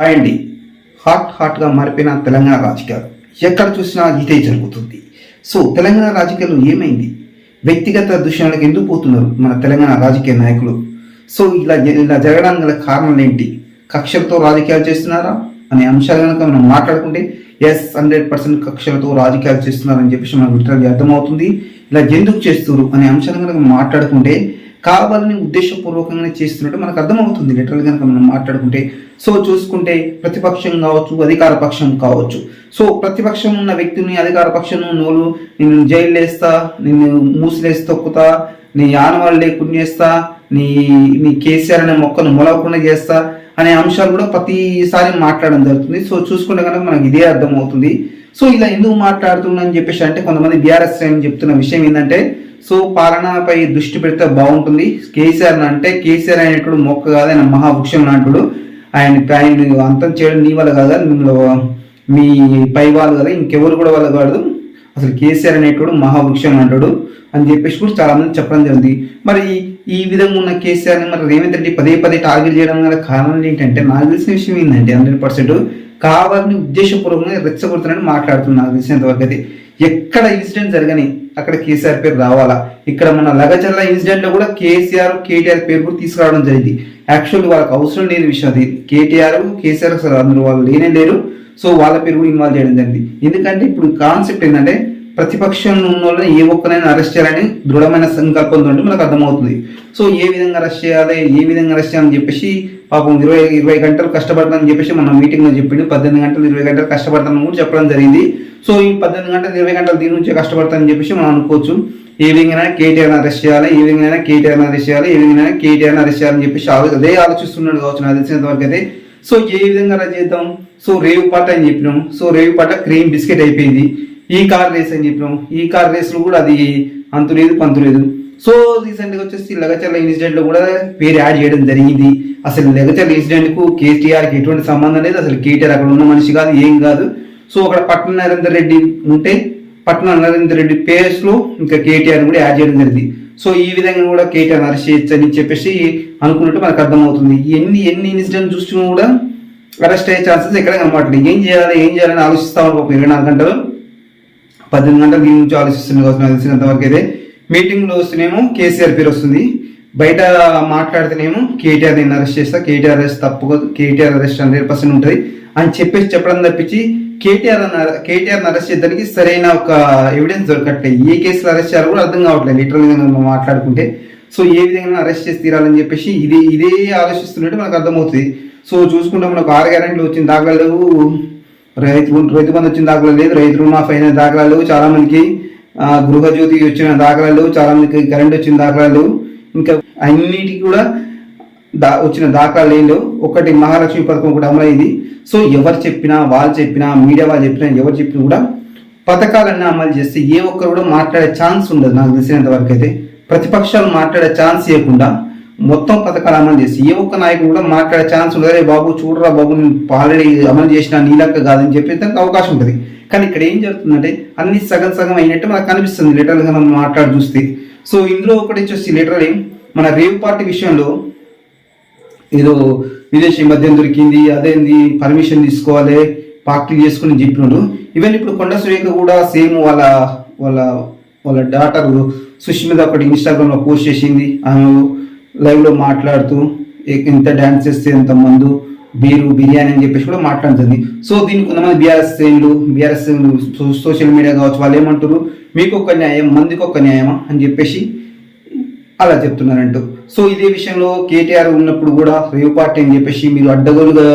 Hi అండి hot హాట్గా మారిపోయిన తెలంగాణ రాజకీయాలు. ఎక్కడ చూసినా ఇదే జరుగుతుంది. సో తెలంగాణ రాజకీయాలు ఏమైంది? వ్యక్తిగత దృశ్యాలకు ఎందుకు పోతున్నారు మన తెలంగాణ రాజకీయ నాయకులు? సో ఇలా ఇలా జరగడానికి గల కారణాలు ఏంటి? కక్షలతో రాజకీయాలు చేస్తున్నారా? అనే అంశాలు కనుక మనం మాట్లాడుకుంటే ఎస్ హండ్రెడ్ పర్సెంట్ కక్షలతో రాజకీయాలు చేస్తున్నారని చెప్పేసి మనకు లిటరల్లీ అర్థమవుతుంది. ఇలా ఎందుకు చేస్తున్నారు? అనే అంశాలు కనుక మాట్లాడుకుంటే కావాలని ఉద్దేశపూర్వకంగానే చేస్తున్నట్టు మనకు అర్థమవుతుంది. లిటరల్ కనుక మనం మాట్లాడుకుంటే. సో చూసుకుంటే ప్రతిపక్షం కావచ్చు అధికార పక్షం కావచ్చు. సో ప్రతిపక్షం ఉన్న వ్యక్తిని అధికార పక్షం నోలు నేను జైలు వేస్తా నిన్ను మూసిలేసి తొక్కుతా నీ ఆనవాళ్ళు లేకుండా చేస్తా నీ నీ కేసీఆర్ అనే మొక్కను మొలవకుండా చేస్తా అనే అంశాలు కూడా ప్రతిసారి మాట్లాడడం జరుగుతుంది. సో చూసుకుంటే కనుక మనకు ఇదే అర్థమవుతుంది. సో ఇలా ఎందుకు మాట్లాడుతున్నా అని చెప్పేసి అంటే కొంతమంది బీఆర్ఎస్ అని చెప్తున్న విషయం ఏంటంటే సో పాలనపై దృష్టి పెడితే బాగుంటుంది. కేసీఆర్ అంటే కేసీఆర్ అనేటువంటి మొక్క కాదు ఆయన మహావృక్షం లాంటుడు. ఆయన ఆయన అంతం చేయడం నీ వల్ల కాదు మిమ్మల్ని మీ పై వాళ్ళు కదా ఇంకెవరు కూడా వాళ్ళ కాదు. అసలు కేసీఆర్ అనేటోడు మహావృక్షం అంటాడు అని చెప్పేసి కూడా చాలా మంది చెప్పడం జరిగింది. మరి ఈ విధంగా ఉన్న కేసీఆర్ని మరి రేవంత్ రెడ్డి పదే పదే టార్గెట్ చేయడం గల కారణం ఏంటంటే నాకు తెలిసిన విషయం ఏంటంటే హండ్రెడ్ పర్సెంట్ కావాలని ఉద్దేశపూర్వకంగా రెచ్చగొడుతున్నాడని మాట్లాడుతున్నాను నాకు తెలిసినంత వరకు అయితే. ఎక్కడ ఇన్సిడెంట్ జరగని అక్కడ కేసీఆర్ పేరు రావాలా? ఇక్కడ మన లగచర్ల ఇన్సిడెంట్లో కూడా కేసీఆర్ కేటీఆర్ పేరు కూడా తీసుకురావడం జరిగింది. యాక్చువల్ వాళ్ళకి అవసరం లేని విషయం అది. కేటీఆర్ కేసీఆర్ అసలు అందరూ వాళ్ళు లేనే లేరు. సో వాళ్ళ పేరు కూడా ఇన్వాల్వ్ చేయడం జరిగింది. ఎందుకంటే ఇప్పుడు కాన్సెప్ట్ ఏంటంటే ప్రతిపక్షంలో ఉన్న వాళ్ళని ఏ ఒక్కరైనా అరెస్ట్ చేయాలని దృఢమైన సంకల్పంతో ఉంటే మనకు అర్థమవుతుంది. సో ఏ విధంగా అరెస్ట్ చేయాలి ఏ విధంగా అరెస్ట్ చేయాలని చెప్పేసి పాపం ఇరవై ఇరవై గంటలు కష్టపడతానని చెప్పేసి మనం మీటింగ్లో చెప్పిండు. పద్దెనిమిది గంటలు ఇరవై గంటలు కష్టపడతానని కూడా చెప్పడం జరిగింది. సో ఈ పద్దెనిమిది గంటలు ఇరవై గంటలు దీని నుంచే కష్టపడతానని చెప్పేసి మనం అనుకోవచ్చు. ఏ విధంగా కేటీఆర్ అరెస్ట్ చేయాలి ఏ విధంగా కేటీఆర్ అరెస్ట్ చేయాలి ఏ విధంగా కేటీఆర్ అరెస్ట్ చేయాలని చెప్పేసి ఆలో- అదే ఆలోచిస్తున్నాడు కావచ్చు నాకు తెలిసినంత వరకు అయితే. సో ఏ విధంగా అరెస్ట్ చేద్దాం? సో రేవు పాట అని చెప్పినాం. సో రేవు పాట క్రీమ్ బిస్కెట్ అయిపోయింది. ఈ కార్ రేస్ అని చెప్పినాం ఈ కార్ రేస్లో కూడా అది అంతు లేదు పంతు లేదు సో రీసెంట్గా వచ్చేసి లగచర్ల ఇన్సిడెంట్లో కూడా పేరు యాడ్ చేయడం జరిగింది. అసలు లగచర్ల ఇన్సిడెంట్ కేటీఆర్కి ఎటువంటి సంబంధం లేదు. అసలు కేటీఆర్ అక్కడ ఉన్న మనిషి కాదు ఏం కాదు. సో అక్కడ పట్నం నరేందర్ రెడ్డి ఉంటే పట్నం నరేందర్ రెడ్డి పేర్స్ ఇంకా కేటీఆర్ కూడా యాడ్ చేయడం జరిగింది. సో ఈ విధంగా కూడా కేటీఆర్ అరెస్ట్ చేయొచ్చు అని చెప్పేసి అనుకున్నట్టు మనకు అర్థమవుతుంది. ఎన్ని ఎన్ని ఇన్సిడెంట్ చూసినా కూడా అరెస్ట్ అయ్యే ఛాన్సెస్ ఎక్కడ కనబడలేదు ఏం చేయాలి ఏం చేయాలని ఆలోచిస్తా ఒక ఇరవై నాలుగు గంటలు. పద్దెనిమిది గంటల దీని నుంచి ఆలోచిస్తుంది కోసం నాకు వరకు అయితే మీటింగ్లో వస్తేనేమో కేసీఆర్ పేరు వస్తుంది. బయట మాట్లాడితేనేమో కేటీఆర్ నేను అరెస్ట్ చేస్తా. కేటీఆర్ అరెస్ట్ తప్పు కేటీఆర్ అరెస్ట్ హండ్రెడ్ పర్సెంట్ ఉంటుంది. అని చెప్పేసి చెప్పడం తప్పించి కేటీఆర్ కేటీఆర్ అరెస్ట్ చేయడానికి సరైన ఒక ఎవిడెన్స్ దొరకట్లేదు. ఏ కేసులు అరెస్ట్ చేయాలో కూడా అర్థం కావట్లేదు. లిటరల్గా మనం మాట్లాడుకుంటే. సో ఏ విధంగా అరెస్ట్ చేసి తీరాలని చెప్పేసి ఇదే ఇదే ఆలోచిస్తున్నట్టు మనకు అర్థమవుతుంది. సో చూసుకుంటే మనకు ఆరు గ్యారెంట్లు వచ్చిన దాఖలు రైతు రైతు బంధు వచ్చిన దాఖలా లేదు రైతు రుణమాఫీ అయిన దాఖలాలు చాలా మందికి గృహజ్యోతి వచ్చిన దాఖలాలు చాలా మందికి కరెంట్ వచ్చిన దాఖలాలు ఇంకా అన్నిటికీ కూడా దా వచ్చిన దాఖలాలు ఏం లేవు. ఒకటి మహాలక్ష్మి పథకం కూడా అమలైంది. సో ఎవరు చెప్పినా వాళ్ళు చెప్పినా మీడియా వాళ్ళు చెప్పినా ఎవరు చెప్పినా కూడా పథకాలన్నీ అమలు చేస్తే ఏ ఒక్కరు కూడా మాట్లాడే ఛాన్స్ ఉండదు. నాకు తెలిసినంత వరకు అయితే ప్రతిపక్షాలు మాట్లాడే ఛాన్స్ ఇవ్వకుండా మొత్తం పథకాలు అమలు చేసి ఏ ఒక్క నాయకుడు కూడా మాట్లాడే ఛాన్స్ ఉండదు బాబు చూడరా బాబు నేను ఆల్రెడీ అమలు చేసిన నీలక్క కాదని చెప్పి దానికి అవకాశం ఉంటుంది. కానీ ఇక్కడ ఏం జరుగుతుందంటే అన్ని సగం సగం అయినట్టు మనకు కనిపిస్తుంది లిటరల్ మనం మాట్లాడి చూస్తే. సో ఇందులో ఒకటి వచ్చేసి లిటరల్ మన రేవ్ పార్టీ విషయంలో ఏదో విదేశీ మద్యం దొరికింది అదేంది పర్మిషన్ తీసుకోవాలి పార్టీ చేసుకుని చెప్పినారు ఈవెన్ ఇప్పుడు కొండ సురేఖ కూడా సేమ్ వాళ్ళ వాళ్ళ వాళ్ళ డాటర్ సుష్మిత ఒకటి ఇన్స్టాగ్రామ్లో పోస్ట్ చేసింది. ఆమె లైవ్లో మాట్లాడుతూ ఇంత డాన్స్ చేస్తే ఇంత మందు బీరు బిర్యానీ అని చెప్పేసి కూడా మాట్లాడుతుంది. సో దీనికి కొంతమంది బీఆర్ఎస్ శ్రేణులు బీఆర్ఎస్ సోషల్ మీడియా కావచ్చు వాళ్ళు ఏమంటారు మీకు ఒక న్యాయం మందికి ఒక న్యాయమా? అని చెప్పేసి అలా చెప్తున్నారంటూ. సో ఇదే విషయంలో కేటీఆర్ ఉన్నప్పుడు కూడా రేవ్ పార్టీ అని చెప్పేసి మీరు అడ్డగోలుగా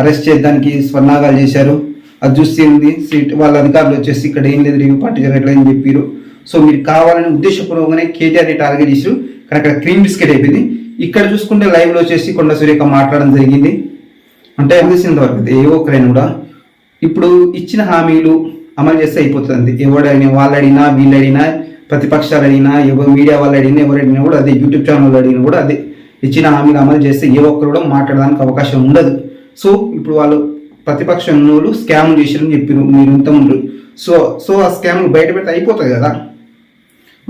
అరెస్ట్ చేయడానికి స్వర్ణాగాలు చేశారు. అది చూస్తే ఉంది సీట్ వాళ్ళ అధికారులు వచ్చేసి ఇక్కడ ఏం లేదు రేవ్ పార్టీ జరగట్లేదని చెప్పారు సో మీరు కావాలని ఉద్దేశపూర్వకంగానే కేటీఆర్ని టార్గెట్ చేశారు కానీ అక్కడ క్రీమ్ బిస్కెట్ అయిపోయింది. ఇక్కడ చూసుకుంటే లైవ్లో వచ్చేసి కొండ సూర్యక మాట్లాడడం జరిగింది. అంటే తెలిసినంత వరకు ఏ ఒక్కరైనా కూడా ఇప్పుడు ఇచ్చిన హామీలు అమలు చేస్తే అయిపోతుంది. ఎవడైనా వాళ్ళు అడిగినా వీళ్ళు అడిగినా ప్రతిపక్షాలు అడిగినా ఎవరు మీడియా వాళ్ళు అడిగినా ఎవరు అడిగినా కూడా అదే యూట్యూబ్ ఛానల్ అడిగినా కూడా అదే ఇచ్చిన హామీలు అమలు చేస్తే ఏ ఒక్కరు కూడా మాట్లాడడానికి అవకాశం ఉండదు. సో ఇప్పుడు వాళ్ళు ప్రతిపక్షం వాళ్ళు స్కామ్ చేశారని చెప్పారు మీరు ఇంత ముందు సో సో ఆ స్కామ్ బయట పెడితే అయిపోతుంది కదా.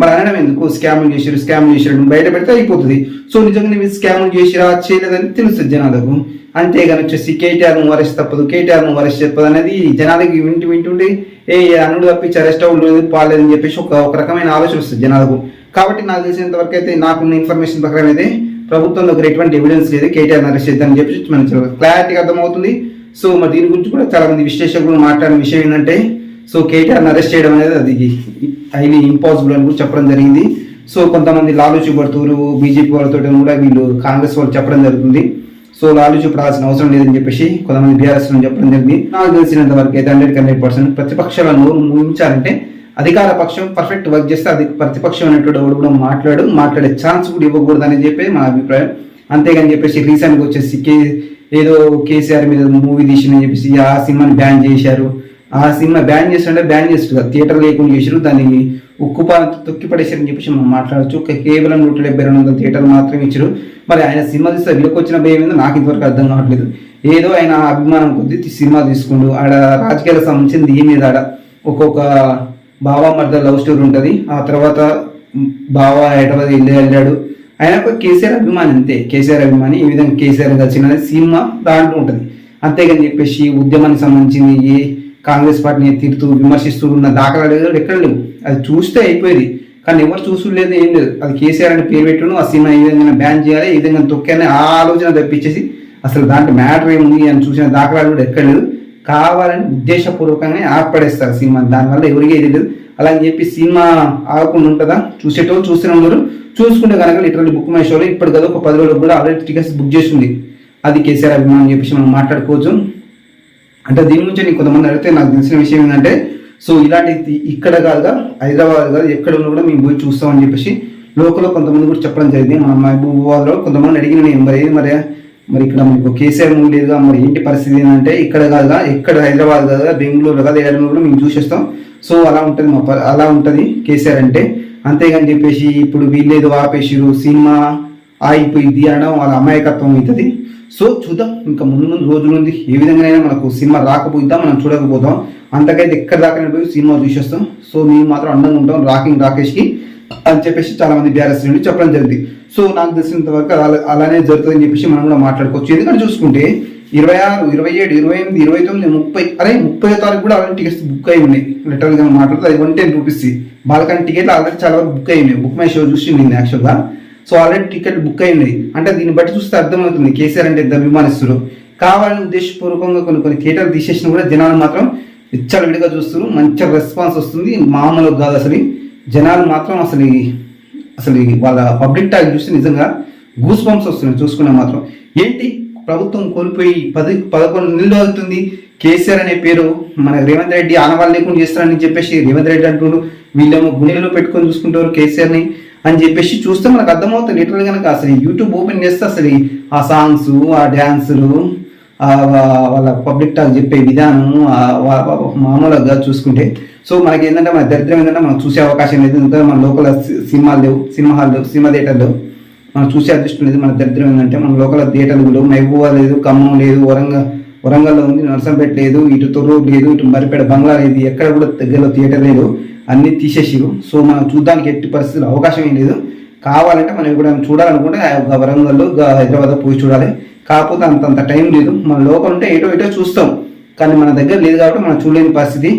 మరి అనడం ఎందుకు? స్కామ్ చేసారు స్కామ్ చేసారు బయట పెడితే అయిపోతుంది. సో నిజంగా మీరు స్కామ్ చేసిరా చేయలేదని తెలుస్తుంది జనాలకు. అంతేగాని వచ్చేసి కేటీఆర్ను అరెస్ట్ తప్పదు కేటీఆర్ను అరెస్ట్ అనేది జనాలకి వింటూ వింటుండి ఏ అనుడు తప్పించి అరెస్ట్ అవ్వలేదు పాలేదని చెప్పేసి ఒక ఒక రకమైన ఆలోచన వస్తుంది జనాలకు. కాబట్టి నాకు తెలిసినంత వరకు అయితే నాకున్న ఇన్ఫర్మేషన్ ప్రకారం అయితే ప్రభుత్వం దగ్గర ఎటువంటి ఎవిడెన్స్ లేదు కేటీఆర్ అరెస్ట్ చేద్దామని చెప్పి మనకి క్లారిటీగా అర్థమవుతుంది. సో మరి దీని గురించి కూడా చాలా మంది విశ్లేషకులు మాట్లాడిన విషయం ఏంటంటే సో కేటీఆర్ని అరెస్ట్ చేయడం అనేది అది హైలీ ఇంపాసిబుల్ అని కూడా చెప్పడం జరిగింది. సో కొంతమంది లాలూచి పడుతున్నారు బీజేపీ వాళ్ళతో కూడా వీళ్ళు కాంగ్రెస్ వాళ్ళు చెప్పడం జరుగుతుంది. సో లాలూచి పడాల్సిన అవసరం లేదని చెప్పేసి కొంతమంది బీఆర్ఎస్ చెప్పడం జరిగింది. నాకు తెలిసినంత వరకు అయితే హండ్రెడ్ హండ్రెడ్ పర్సెంట్ ప్రతిపక్షాలను ముగించాలంటే అధికార పక్షం పర్ఫెక్ట్ వర్క్ చేస్తే అది ప్రతిపక్షం అనేటువంటి వాడు కూడా మాట్లాడు మాట్లాడే ఛాన్స్ కూడా ఇవ్వకూడదు అని చెప్పి మా అభిప్రాయం. అంతేగాని చెప్పేసి రీసెంట్గా వచ్చేసి కే ఏదో కేసీఆర్ మీద మూవీ తీసిందని చెప్పేసి ఆ సినిమాని బ్యాన్ చేశారు. ఆ సినిమా బ్యాన్ చేస్తుంటే బ్యాన్ చేస్తారు థియేటర్ లేకుండా చేసారు దాన్ని ఉక్కు తొక్కి పడేసారని చెప్పేసి మనం మాట్లాడచ్చు. ఒక కేవలం నూట డెబ్బై రెండు వందల థియేటర్ మాత్రమే ఇచ్చారు మరి ఆయన సినిమా తీస్తే వీళ్ళకి వచ్చిన భయం ఏందో నాకు ఇంతవరకు అర్థం కావట్లేదు. ఏదో ఆయన అభిమానం కొద్ది సినిమా తీసుకుండు. ఆడ రాజకీయాలకు సంబంధించింది ఏం లేదు ఆడ ఒక్కొక్క బావా మధ్య లవ్ స్టోరీ ఉంటుంది. ఆ తర్వాత బావా హైదరాబాద్ వెళ్ళి వెళ్ళాడు. ఆయన ఒక కేసీఆర్ అభిమాని అంతే. కేసీఆర్ అభిమాని ఈ విధంగా కేసీఆర్ కలిసిన సినిమా దాంట్లో ఉంటుంది. అంతేగాని చెప్పేసి ఉద్యమానికి సంబంధించింది ఏ కాంగ్రెస్ పార్టీని తిడుతూ విమర్శిస్తూ ఉన్న దాఖలాలు ఎక్కడ లేవు. అది చూస్తే అయిపోయేది. కానీ ఎవరు చూసులేదు ఏం లేదు. అది కేసీఆర్ అని పేరు పెట్టను ఆ సినిమా ఏ విధంగా బ్యాన్ చేయాలి ఏ విధంగా తొక్కని ఆ ఆలోచన తప్పించేసి అసలు దాంట్లో మ్యాటర్ ఏముంది అని చూసిన దాఖలాలు కూడా ఎక్కడ లేదు కావాలని ఉద్దేశపూర్వకంగా ఆపడేస్తారు సినిమా. దానివల్ల ఎవరికి ఏది లేదు. అలా అని చెప్పి సినిమా ఆగకుండా ఉంటుందా? చూసేటోళ్ళు చూస్తూనే ఉన్నారు. చూసుకుంటే కనుక లిటరల్లీ బుక్ మై షోలో ఇప్పుడు కదా ఒక పది రోజులు కూడా ఆల్రెడీ టికెట్స్ బుక్ చేసింది. అది కేసీఆర్ అభిమానం చెప్పేసి మనం మాట్లాడుకోవచ్చు. అంటే దీని గురించి నేను కొంతమంది అడిగితే నాకు తెలిసిన విషయం ఏంటంటే సో ఇలాంటి ఇక్కడ కాదుగా హైదరాబాద్ కాదు ఎక్కడ ఉన్నా కూడా మేము పోయి చూస్తామని చెప్పేసి లోకల్లో కొంతమంది కూడా చెప్పడం జరిగింది. మన మహబూబాబాద్లో కొంతమంది అడిగిన నేను మరి మరి? మరి ఇక్కడ మీకు కేసీఆర్ మూవీ లేదుగా మరి ఏంటి పరిస్థితి ఏంటంటే ఇక్కడ కాదుగా ఎక్కడ హైదరాబాద్ కాదుగా బెంగళూరు కాదు ఏడాది కూడా మేము చూసేస్తాం. సో అలా ఉంటుంది మా ప- అలా ఉంటుంది కేసీఆర్ అంటే. అంతేగాని చెప్పేసి ఇప్పుడు వీళ్ళేదో ఆపేసిరు సినిమా ఆగిపోయింది అనడం వాళ్ళ అమాయకత్వం అవుతుంది. సో చూద్దాం ఇంకా ముందు ముందు రోజులు ఉంది. ఏ విధంగానైనా మనకు సినిమా రాకపోయిద్దాం మనం చూడకపోతాం అంతకైతే ఎక్కడ దాకా పోయి సినిమా చూసేస్తాం. సో మేము మాత్రం అందంగా ఉంటాం రాకింగ్ రాకేష్కి అని చెప్పేసి చాలా మంది బీఆర్ఎస్ నుండి చెప్పడం జరిగింది. సో నాకు తెలిసినంత వరకు అలా అలానే జరుగుతుందని చెప్పేసి మనం కూడా మాట్లాడుకోవచ్చు. ఎందుకంటే చూసుకుంటే ఇరవై ఆరు ఇరవై ఏడు ఇరవై ఎనిమిది ఇరవై తొమ్మిది ముప్పై అరే ముప్పై తారీఖు కూడా ఆల్రెడీ టికెట్స్ బుక్ అయి ఉన్నాయి. లిటరల్గా మాట్లాడితే అది వన్ టెన్ రూపీస్ బాలకాని టికెట్లు ఆల్రెడీ చాలా వరకు బుక్ అయి ఉన్నాయి. బుక్ మై షో చూసి నేను యాక్చువల్గా సో ఆల్రెడీ టికెట్ బుక్ అయింది. అంటే దీన్ని బట్టి చూస్తే అర్థమవుతుంది కేసీఆర్ అంటే ఎంత అభిమానిస్తున్నారు కావాలని ఉద్దేశపూర్వకంగా కొన్ని కొన్ని థియేటర్లు తీసేసిన కూడా జనాలు మాత్రం ఇచ్చలు విడిగా చూస్తారు మంచి రెస్పాన్స్ వస్తుంది. మామూలుగా కాదు అసలు. జనాలు మాత్రం అసలు అసలు వాళ్ళ పబ్లిక్ టాక్ చూస్తే నిజంగా గూస్ బంప్స్ వస్తున్నాయి చూసుకున్నా మాత్రం. ఏంటి? ప్రభుత్వం కోల్పోయి పది పదకొండు నెలలు అవుతుంది. కేసీఆర్ అనే పేరు మన రేవంత్ రెడ్డి ఆనవాళ్ళు లేకుండా చేస్తారని చెప్పేసి రేవంత్ రెడ్డి అంటున్నారు వీళ్ళేమో గుండెలో పెట్టుకొని చూసుకుంటారు కేసీఆర్ని. అని చెప్పేసి చూస్తే మనకు అర్థమవుతుంది లిటరల్ కనుక అసలు యూట్యూబ్ ఓపెన్ చేస్తే అసలు ఆ సాంగ్స్ ఆ డ్యాన్సులు వాళ్ళ పబ్లిక్ టాక్ చెప్పే విధానం మామూలుగా చూసుకుంటే సో మనకి ఏంటంటే మన దరిద్రం ఏంటంటే మనం చూసే అవకాశం లేదు. ఎందుకంటే మన లోకల్ సినిమాలు లేవు సినిమా హాల్ లేవు సినిమా థియేటర్ లేవు. మనం చూసే అదృష్టం లేదు మన దరిద్రం ఏంటంటే మన లోకల్ థియేటర్లు లేవు మహబూబా లేదు ఖమ్మం లేదు వరంగల్ వరంగల్లో ఉంది నర్సంపేట లేదు ఇటు తొర్రూరు లేదు ఇటు మరిపేట బంగ్లా లేదు ఎక్కడ కూడా దగ్గరలో థియేటర్ లేదు. అన్నీ తీసేసిరు సో మనం చూడడానికి ఎట్టి పరిస్థితులు అవకాశం ఏం లేదు. కావాలంటే మనం కూడా చూడాలనుకుంటే ఆ వరంగల్లో హైదరాబాద్ పోయి చూడాలి. కాకపోతే అంత అంత టైం లేదు. మన లోకల్ ఉంటే ఎటో ఎటో చూస్తాం. కానీ మన దగ్గర లేదు కాబట్టి మనం చూడలేని పరిస్థితి.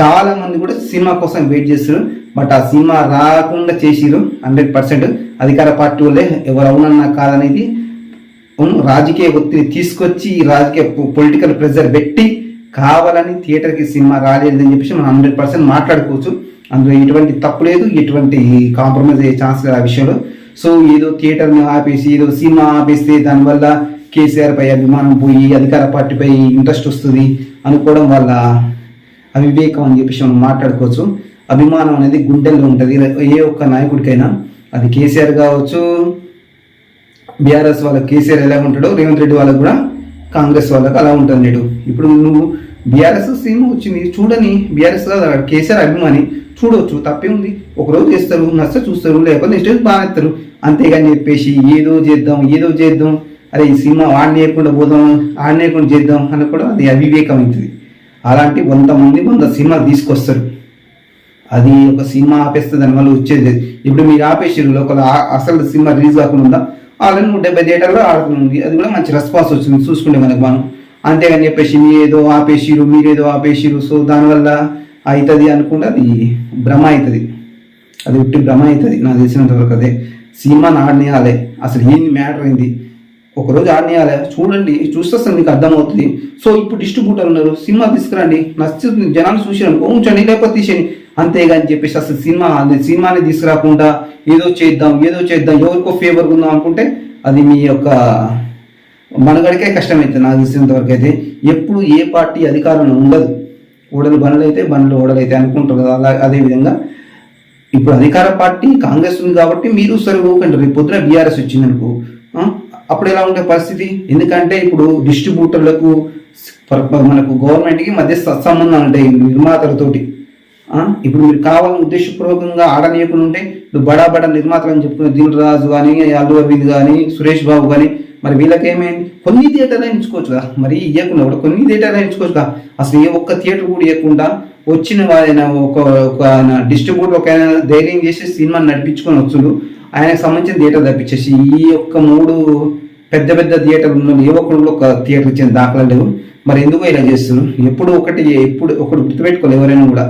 చాలా మంది కూడా సినిమా కోసం వెయిట్ చేస్తారు బట్ ఆ సినిమా రాకుండా చేసిరు హండ్రెడ్ పర్సెంట్. అధికార పార్టీ వాళ్ళే ఎవరు అవునన్నా కాదనేది. రాజకీయ ఒత్తిడి తీసుకొచ్చి ఈ రాజకీయ పొలిటికల్ ప్రెజర్ పెట్టి కావాలని థియేటర్కి సినిమా రాలేదని చెప్పేసి మనం హండ్రెడ్ పర్సెంట్ మాట్లాడుకోవచ్చు. అందులో ఎటువంటి తప్పు లేదు ఎటువంటి కాంప్రమైజ్ అయ్యే ఛాన్స్ లేదు ఆ విషయంలో. సో ఏదో థియేటర్ని ఆపేసి ఏదో సినిమా ఆపేస్తే దానివల్ల కేసీఆర్ పై అభిమానం పోయి అధికార పార్టీపై ఇంట్రెస్ట్ వస్తుంది అనుకోవడం వల్ల అవివేకం అని చెప్పేసి మనం మాట్లాడుకోవచ్చు. అభిమానం అనేది గుండెల్లో ఉంటుంది. ఏ ఒక్క నాయకుడికైనా అది కేసీఆర్ కావచ్చు బీఆర్ఎస్ వాళ్ళకి కేసీఆర్ ఎలా ఉంటాడో రేవంత్ రెడ్డి వాళ్ళకి కూడా కాంగ్రెస్ వాళ్ళకు అలా ఉంటుంది నేడు. ఇప్పుడు నువ్వు బీఆర్ఎస్ సినిమా వచ్చింది చూడని బీఆర్ఎస్ కేసీఆర్ అభిమాని చూడవచ్చు తప్పే ఉంది. ఒక రోజు చేస్తారు నచ్చ చూస్తారు లేకపోతే నెక్స్ట్ రోజు బాగా ఎత్తారు అంతేగాని చెప్పేసి ఏదో చేద్దాం ఏదో చేద్దాం. అరే ఈ సినిమా ఆడనేయకుండా పోదాం ఆడనేయకుండా చేద్దాం అని కూడా అది అవివేకం అవుతుంది. అలాంటి వంద మంది వంద సినిమా తీసుకొస్తారు. అది ఒక సినిమా ఆపేస్తే దానివల్ల వచ్చేది. ఇప్పుడు మీరు ఆపేసారు లోకల్ అసలు సినిమా రిలీజ్ కాకుండా ఉందా? ఆల్రెడీ నూట డెబ్బై థియేటర్లో ఆడుతుంది అది కూడా మంచి రెస్పాన్స్ వచ్చింది. చూసుకుంటే మనకు మనం అంతేగాని చెప్పేసి మీరేదో ఆపేసిరు మీరేదో ఆపేసిరు సో దానివల్ల అవుతుంది అనుకుంటే అది భ్రమ అవుతుంది అది ఉట్టి భ్రమ అవుతుంది నాకు తెలిసినంత వరకు అదే. సినిమాని ఆడనేయాలి అసలు ఏంది మ్యాటర్ అయింది? ఒకరోజు ఆడనేయాలి. చూడండి చూస్తే అసలు మీకు అర్థమవుతుంది. సో ఇప్పుడు డిస్ట్రిబ్యూటర్ ఉన్నారు. సినిమా తీసుకురండి. నచ్చుతుంది. జనాలు చూసారు ఉంచండి లేకపోతే తీసేయండి. అంతేగాని చెప్పేసి అసలు సినిమా సినిమాని తీసుకురాకుండా ఏదో చేద్దాం ఏదో చేద్దాం. ఎవరికో ఫేవర్ ఉందాం అనుకుంటే అది మీ యొక్క మనగడికే కష్టమవుతుంది నాకు తెలిసినంత వరకు అయితే ఎప్పుడు ఏ పార్టీ అధికారంలో ఉండదు. ఓడలు బండ్లు అయితే బండ్లు ఓడలైతే అనుకుంటారు కదా అలా అదేవిధంగా ఇప్పుడు అధికార పార్టీ కాంగ్రెస్ ఉంది కాబట్టి మీరు సరే ఊకంటారు రేపు పొద్దున బీఆర్ఎస్ వచ్చిందనుకో అప్పుడు ఎలా ఉండే పరిస్థితి? ఎందుకంటే ఇప్పుడు డిస్ట్రిబ్యూటర్లకు మనకు గవర్నమెంట్కి మధ్య సత్సంబంధాలు ఉంటాయి నిర్మాతలతోటి. ఇప్పుడు మీరు కావాలని ఉద్దేశపూర్వకంగా ఆడనీయకుండా ఉంటే ఇప్పుడు బడా బడా నిర్మాతలు అని చెప్పుకున్న దిల్ రాజు కానీ అల్లు అరవింద్ కానీ సురేష్ బాబు కానీ మరి వీళ్ళకి ఏమైంది కొన్ని థియేటర్ ఎంచుకోవచ్చు కదా. మరి ఇవ్వకుండా కూడా కొన్ని థియేటర్ ఎంచుకోవచ్చు కదా. అసలు ఏ ఒక్క థియేటర్ కూడా ఇవ్వకుండా వచ్చిన ఆయన ఒక ఒక డిస్ట్రిబ్యూటర్ ఒక ఆయన ధైర్యం చేసి సినిమా నడిపించుకొని వచ్చుడు. ఆయనకు సంబంధించిన థియేటర్ తప్పించేసి ఈ యొక్క మూడు పెద్ద పెద్ద థియేటర్ ఉన్న ఏ ఒక్కరు ఒక థియేటర్ ఇచ్చిన దాఖలా లేవు. మరి ఎందుకు ఇలా చేస్తున్నారు? ఎప్పుడు ఒకటి ఎప్పుడు ఒకటి గుర్తుపెట్టుకోవాలి ఎవరైనా కూడా.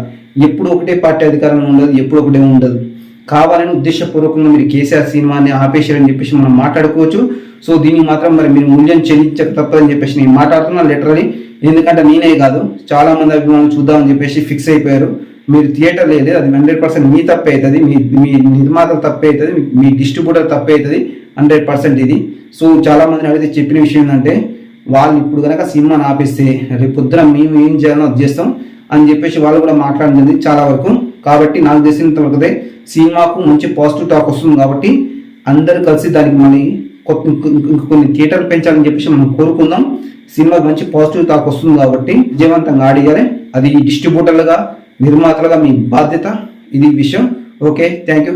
ఎప్పుడు ఒకటే పార్టీ అధికారంలో ఉండదు ఎప్పుడు ఒకటే ఉండదు. కావాలని ఉద్దేశపూర్వకంగా మీరు కేసీఆర్ సినిమాని ఆపేశారని చెప్పేసి మనం మాట్లాడుకోవచ్చు. సో దీనికి మాత్రం మరి మీరు మూల్యం చెల్లించక తప్పదని చెప్పేసి నేను మాట్లాడుతున్నాను లిటరలీ ఎందుకంటే నేనే కాదు చాలా మంది అభిమానులు చూద్దామని చెప్పేసి ఫిక్స్ అయిపోయారు. మీరు థియేటర్ లేదు అది హండ్రెడ్ పర్సెంట్ మీ తప్పే అవుతుంది మీ మీ నిర్మాతలు తప్పే అవుతుంది మీ- డిస్ట్రిబ్యూటర్ తప్పే అవుతుంది హండ్రెడ్ పర్సెంట్ ఇది. సో చాలా మందిని అడిగితే చెప్పిన విషయం ఏంటంటే వాళ్ళు ఇప్పుడు కనుక సినిమాని ఆపేస్తే రేపు పొద్దున మేము ఏం చేయాలో అది చేస్తాం అని చెప్పేసి వాళ్ళు కూడా మాట్లాడింది చాలా వరకు. కాబట్టి నాకు తెలిసినంత వరకు సినిమాకు మంచి పాజిటివ్ టాక్ వస్తుంది కాబట్టి అందరూ కలిసి దానికి మళ్ళీ కొన్ని థియేటర్లు పెంచాలని చెప్పేసి మనం కోరుకుందాం. సినిమాకి మంచి పాజిటివ్ టాక్ వస్తుంది కాబట్టి విజయవంతంగా ఆడియాలి. అది డిస్ట్రిబ్యూటర్లుగా నిర్మాతలుగా మీ బాధ్యత. ఇది విషయం. Okay thank you.